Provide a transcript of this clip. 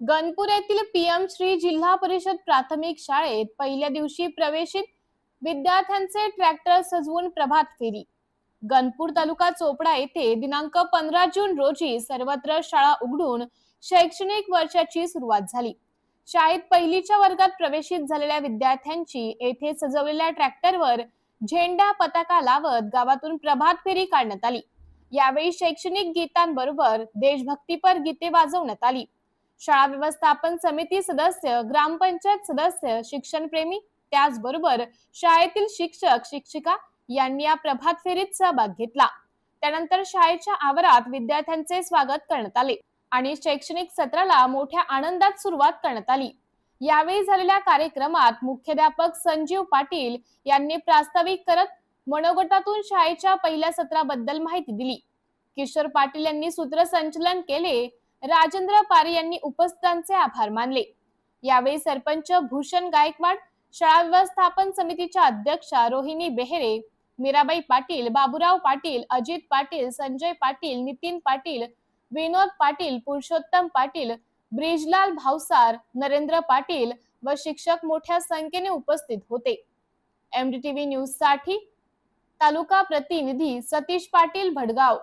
गणपूर येथील पीएम श्री जिल्हा परिषद प्राथमिक शाळेत पहिल्या दिवशी प्रवेशित विद्यार्थ्यांचे ट्रॅक्टर सजवून प्रभात फेरी. गणपूर तालुका चोपडा येथे दिनांक पंधरा जून रोजी सर्वत्र शाळा उघडून शैक्षणिक वर्षाची सुरुवात झाली. शाळेत पहिलीच्या वर्गात प्रवेशित झालेल्या विद्यार्थ्यांची येथे सजवलेल्या ट्रॅक्टरवर झेंडा पताका लावत गावातून प्रभात फेरी काढण्यात आली. यावेळी शैक्षणिक गीतांबरोबर देशभक्तीपर गीते वाजवण्यात आली. शाळा व्यवस्थापन समिती सदस्य ग्रामपंचायत सदस्य शिक्षणप्रेमी त्याचबरोबर शाळेतील शिक्षक शिक्षिका यांनी या प्रभात फेरीत सहभाग घेतला. त्यानंतर शाळेच्या आवारात विद्यार्थ्यांचे स्वागत करण्यात आले आणि शैक्षणिक सत्राला मोठ्या आनंदात सुरुवात करण्यात आली. यावेळी झालेल्या कार्यक्रमात मुख्याध्यापक संजीव पाटील यांनी प्रास्ताविक करत मनोगटातून शाळेच्या पहिल्या सत्राबद्दल माहिती दिली. किशोर पाटील यांनी सूत्रसंचलन केले. राजेंद्र पारे यांनी उपस्थितांचे आभार मानले. यावेळी सरपंच भूषण गायकवाड शाळा व्यवस्थापन समितीच्या अध्यक्षा रोहिणी बेहेरे मीराबाई पाटील बाबुराव पाटील अजित पाटील संजय पाटील नितीन पाटील विनोद पाटील पुरुषोत्तम पाटील ब्रिजलाल भावसार नरेंद्र पाटील व शिक्षक मोठ्या संख्येने उपस्थित होते. एमडीटीव्ही न्यूजसाठी तालुका प्रतिनिधी सतीश पाटील भडगाव.